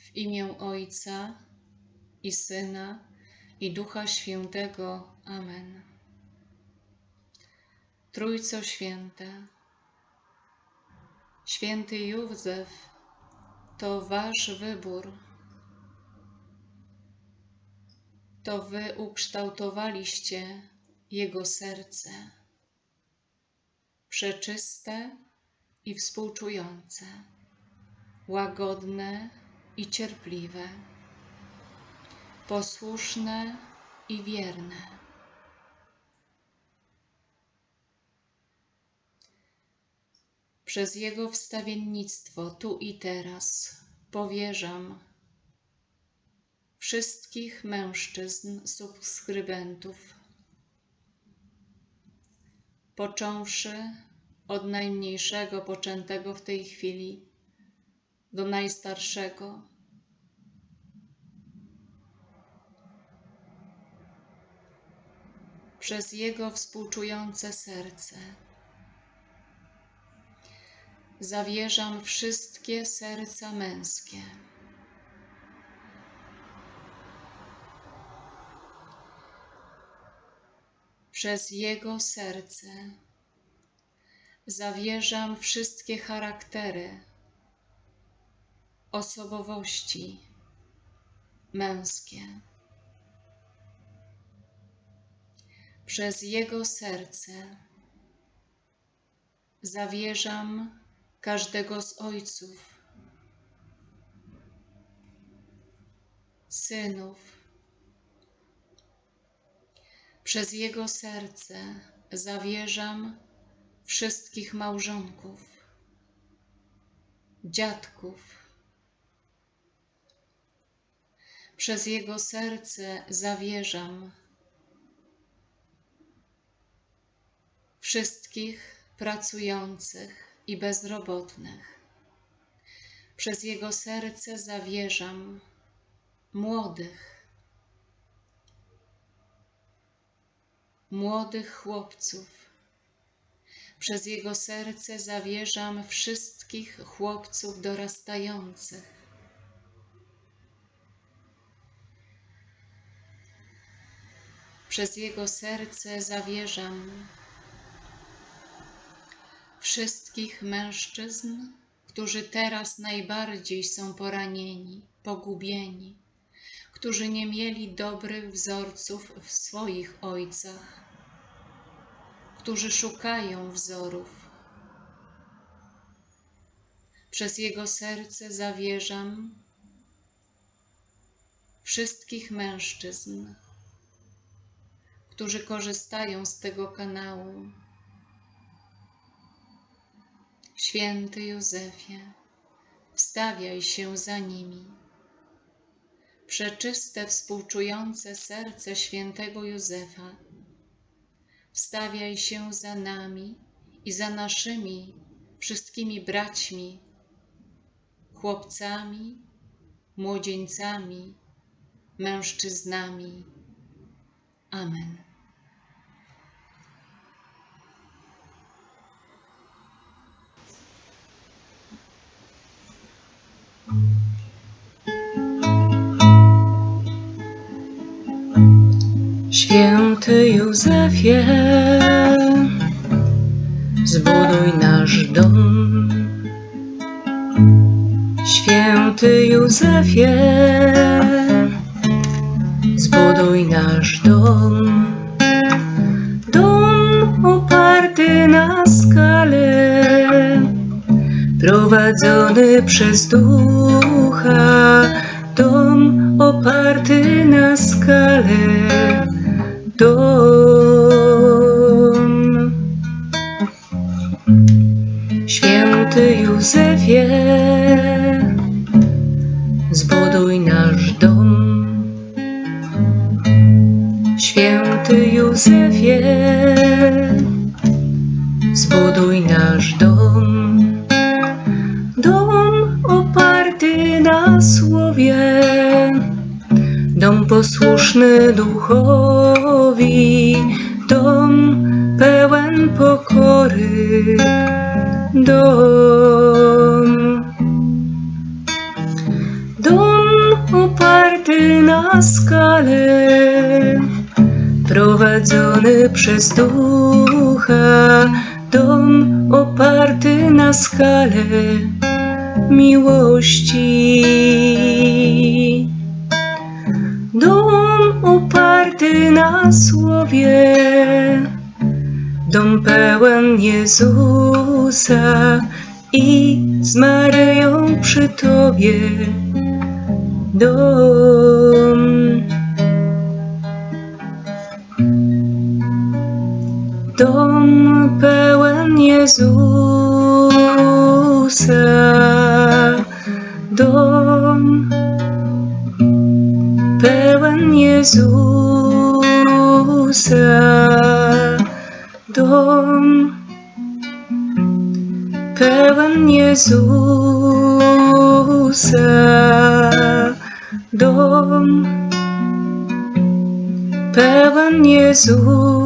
W imię Ojca i Syna i Ducha Świętego. Amen. Trójco Święta, Święty Józef, to Wasz wybór. To Wy ukształtowaliście Jego serce, przeczyste i współczujące, łagodne i cierpliwe, posłuszne i wierne. Przez Jego wstawiennictwo tu i teraz powierzam wszystkich mężczyzn subskrybentów, począwszy od najmniejszego poczętego w tej chwili do najstarszego. Przez Jego współczujące serce zawierzam wszystkie serca męskie. Przez Jego serce zawierzam wszystkie charaktery, osobowości męskie. Przez Jego serce zawierzam każdego z ojców, synów. Przez Jego serce zawierzam wszystkich małżonków, dziadków. Przez Jego serce zawierzam wszystkich pracujących i bezrobotnych. Przez Jego serce zawierzam młodych, młodych chłopców. Przez Jego serce zawierzam wszystkich chłopców dorastających. Przez Jego serce zawierzam wszystkich mężczyzn, którzy teraz najbardziej są poranieni, pogubieni, którzy nie mieli dobrych wzorców w swoich ojcach, którzy szukają wzorów. Przez Jego serce zawierzam wszystkich mężczyzn, którzy korzystają z tego kanału Święty Józefie, wstawiaj się za nimi. Przeczyste, współczujące serce świętego Józefa, wstawiaj się za nami i za naszymi wszystkimi braćmi, chłopcami, młodzieńcami, mężczyznami. Amen. Święty Józefie, zbuduj nasz dom. Święty Józefie, zbuduj nasz dom. Prowadzony przez ducha. Dom oparty na skale dom. Święty Józefie, zbuduj nasz dom. Święty Józefie, zbuduj nasz dom. Dom posłuszny duchowi, dom pełen pokory, dom. Dom na skale, prowadzony przez ducha, dom oparty na skale miłości. Dom oparty na słowie, dom pełen Jezusa i z Maryją przy Tobie. Dom. Dom pełen Jezusa, dom pełen Jezusa, dom pełen Jezusa, dom pełen Jezusa.